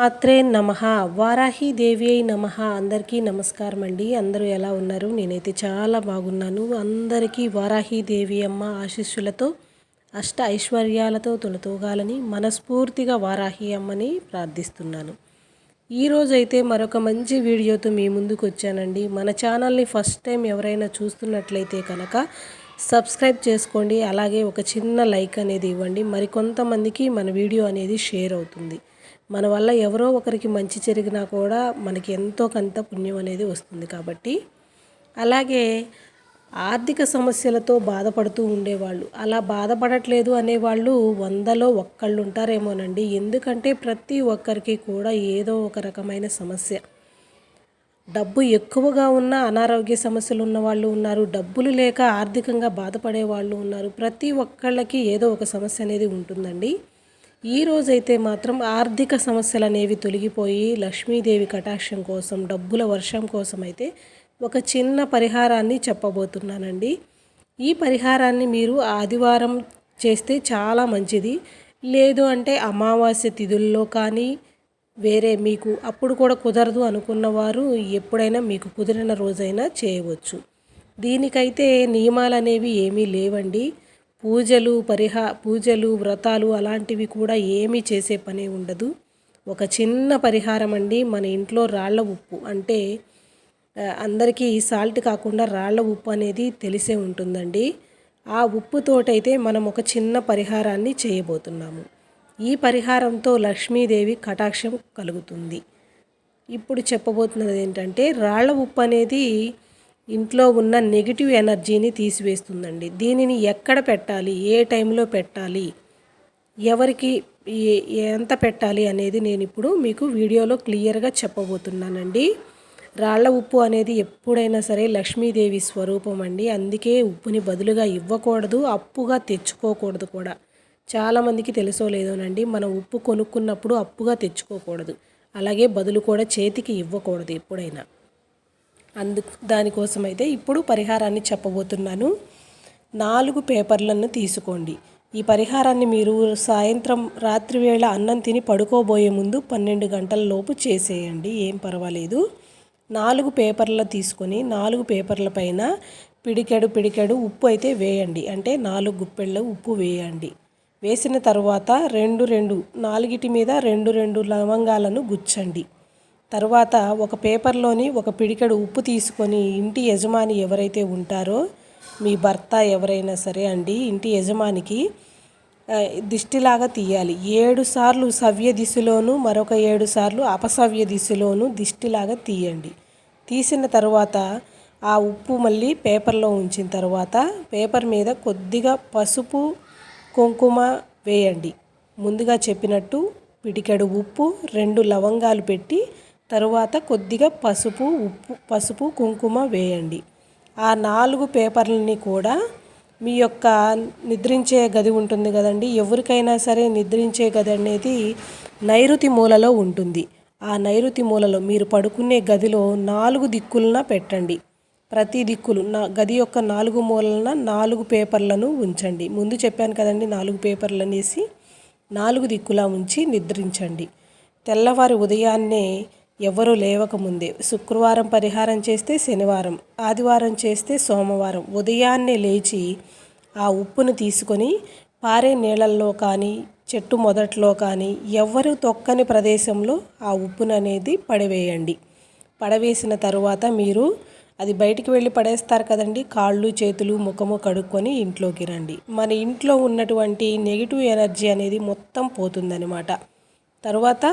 మాత్రే నమ. వారాహి దేవి అయి నమ. అందరికీ నమస్కారం అండి. అందరూ ఎలా ఉన్నారు? నేనైతే చాలా బాగున్నాను. అందరికీ వారాహి దేవి అమ్మ ఆశీస్సులతో అష్ట ఐశ్వర్యాలతో తొలతూగాలని మనస్ఫూర్తిగా వారాహి అమ్మని ప్రార్థిస్తున్నాను. ఈరోజైతే మరొక మంచి వీడియోతో మీ ముందుకు వచ్చానండి. మన ఛానల్ని ఫస్ట్ టైం ఎవరైనా చూస్తున్నట్లయితే కనుక సబ్స్క్రైబ్ చేసుకోండి. అలాగే ఒక చిన్న లైక్ అనేది ఇవ్వండి. మరికొంతమందికి మన వీడియో అనేది షేర్ అవుతుంది. మన వల్ల ఎవరో ఒకరికి మంచి జరిగినా కూడా మనకి ఎంతో కొంత పుణ్యం అనేది వస్తుంది కాబట్టి. అలాగే ఆర్థిక సమస్యలతో బాధపడుతూ ఉండేవాళ్ళు. అలా బాధపడట్లేదు అనేవాళ్ళు వందలో ఒక్కళ్ళు ఉంటారేమోనండి ఎందుకంటే ప్రతి ఒక్కరికి కూడా ఏదో ఒక రకమైన సమస్య. డబ్బు ఎక్కువగా ఉన్న అనారోగ్య సమస్యలు ఉన్న వాళ్ళు ఉన్నారు. డబ్బులు లేక ఆర్థికంగా బాధపడే వాళ్ళు ఉన్నారు. ప్రతి ఒక్కళ్ళకి ఏదో ఒక సమస్య అనేది ఉంటుందండి. ఈ రోజైతే మాత్రం ఆర్థిక సమస్యలు అనేవి తొలగిపోయి లక్ష్మీదేవి కటాక్షం కోసం డబ్బుల వర్షం కోసం అయితే ఒక చిన్న పరిహారాన్ని చెప్పబోతున్నానండి. ఈ పరిహారాన్ని మీరు ఆదివారం చేస్తే చాలా మంచిది. లేదు అంటే అమావాస్య తిథుల్లో కానీ వేరే మీకు అప్పుడు కూడా కుదరదు అనుకున్నవారు ఎప్పుడైనా మీకు కుదిరిన రోజైనా చేయవచ్చు. దీనికైతే నియమాలు అనేవి ఏమీ లేవండి. పూజలు పరిహా పూజలు వ్రతాలు అలాంటివి కూడా ఏమీ చేసే పని ఉండదు. ఒక చిన్న పరిహారం అండి మన ఇంట్లో రాళ్ళ ఉప్పు. అంటే అందరికీ సాల్ట్ కాకుండా రాళ్ళ ఉప్పు అనేది తెలిసే ఉంటుందండి. ఆ ఉప్పుతోటైతే మనం ఒక చిన్న పరిహారాన్ని చేయబోతున్నాము. ఈ పరిహారంతో లక్ష్మీదేవి కటాక్షం కలుగుతుంది. ఇప్పుడు చెప్పబోతున్నది ఏంటంటే రాళ్ళ ఉప్పు అనేది ఇంట్లో ఉన్న నెగిటివ్ ఎనర్జీని తీసివేస్తుందండి. దీనిని ఎక్కడ పెట్టాలి? ఏ టైంలో పెట్టాలి? ఎవరికి ఎంత పెట్టాలి అనేది నేను ఇప్పుడు మీకు వీడియోలో క్లియర్గా చెప్పబోతున్నానండి. రాళ్ళ ఉప్పు అనేది ఎప్పుడైనా సరే లక్ష్మీదేవి స్వరూపం అండి. అందుకే ఉప్పుని బదులుగా ఇవ్వకూడదు అప్పుగా తెచ్చుకోకూడదు కూడా. చాలామందికి తెలుసో లేదోనండి మనం ఉప్పు కొనుక్కున్నప్పుడు అప్పుగా తెచ్చుకోకూడదు. అలాగే బదులు కూడా చేతికి ఇవ్వకూడదు ఎప్పుడైనా. అందుకు దానికోసం అయితే ఇప్పుడు పరిహారాన్ని చెప్పబోతున్నాను. నాలుగు పేపర్లను తీసుకోండి. ఈ పరిహారాన్ని మీరు సాయంత్రం రాత్రి వేళ అన్నం తిని పడుకోబోయే ముందు పన్నెండు గంటల లోపు చేసేయండి. ఏం పర్వాలేదు. నాలుగు పేపర్లు తీసుకొని నాలుగు పేపర్ల పైన పిడికెడు పిడికెడు ఉప్పు అయితే వేయండి. అంటే నాలుగు గుప్పెళ్ళ ఉప్పు వేయండి. వేసిన తర్వాత రెండు రెండు నాలుగిటి మీద రెండు రెండు లవంగాలను గుచ్చండి. తర్వాత ఒక పేపర్లోని ఒక పిడికెడు ఉప్పు తీసుకొని ఇంటి యజమాని ఎవరైతే ఉంటారో మీ భర్త ఎవరైనా సరే అండి ఇంటి యజమానికి దిష్టిలాగా తీయాలి. ఏడు సార్లు సవ్య దిశలోను మరొక ఏడు సార్లు అపసవ్య దిశలోను దిష్టిలాగా తీయండి. తీసిన తర్వాత ఆ ఉప్పు మళ్ళీ పేపర్లో ఉంచిన తర్వాత పేపర్ మీద కొద్దిగా పసుపు కుంకుమ వేయండి. ముందుగా చెప్పినట్టు పిడికెడు ఉప్పు రెండు లవంగాలు పెట్టి తరువాత కొద్దిగా పసుపు ఉప్పు పసుపు కుంకుమ వేయండి. ఆ నాలుగు పేపర్లని కూడా మీ యొక్క నిద్రించే గది ఉంటుంది కదండి. ఎవరికైనా సరే నిద్రించే గది అనేది నైరుతి మూలలో ఉంటుంది. ఆ నైరుతి మూలలో మీరు పడుకునే గదిలో నాలుగు దిక్కులన పెట్టండి. ప్రతి దిక్కులు నా గది యొక్క నాలుగు మూలన నాలుగు పేపర్లను ఉంచండి. ముందు చెప్పాను కదండి నాలుగు పేపర్లు అనేసి నాలుగు దిక్కులా ఉంచి నిద్రించండి. తెల్లవారి ఉదయాన్నే ఎవరు లేవకముందే శుక్రవారం పరిహారం చేస్తే శనివారం ఆదివారం చేస్తే సోమవారం. ఉదయాన్నే లేచి ఆ ఉప్పును తీసుకొని పారే నీళ్ళల్లో కానీ చెట్టు మొదట్లో కానీ ఎవ్వరు తొక్కని ప్రదేశంలో ఆ ఉప్పును అనేది పడవేయండి. పడవేసిన తరువాత మీరు అది బయటికి వెళ్ళి పడేస్తారు కదండి. కాళ్ళు చేతులు ముఖము కడుక్కొని ఇంట్లోకి రండి. మన ఇంట్లో ఉన్నటువంటి నెగిటివ్ ఎనర్జీ అనేది మొత్తం పోతుందనమాట తర్వాత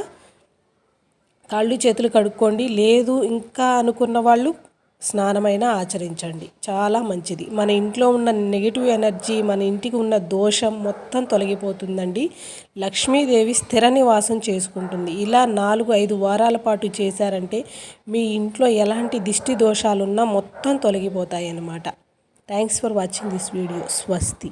కాళ్ళు చేతులు కడుక్కోండి. లేదు ఇంకా అనుకున్న వాళ్ళు స్నానమైనా ఆచరించండి. చాలా మంచిది. మన ఇంట్లో ఉన్న నెగిటివ్ ఎనర్జీ మన ఇంటికి ఉన్న దోషం మొత్తం తొలగిపోతుందండి. లక్ష్మీదేవి స్థిర నివాసం చేసుకుంటుంది. ఇలా నాలుగు ఐదు వారాల పాటు చేశారంటే మీ ఇంట్లో ఎలాంటి దిష్టి దోషాలున్నా మొత్తం తొలగిపోతాయి అన్నమాట thanks for watching this video. స్వస్తి.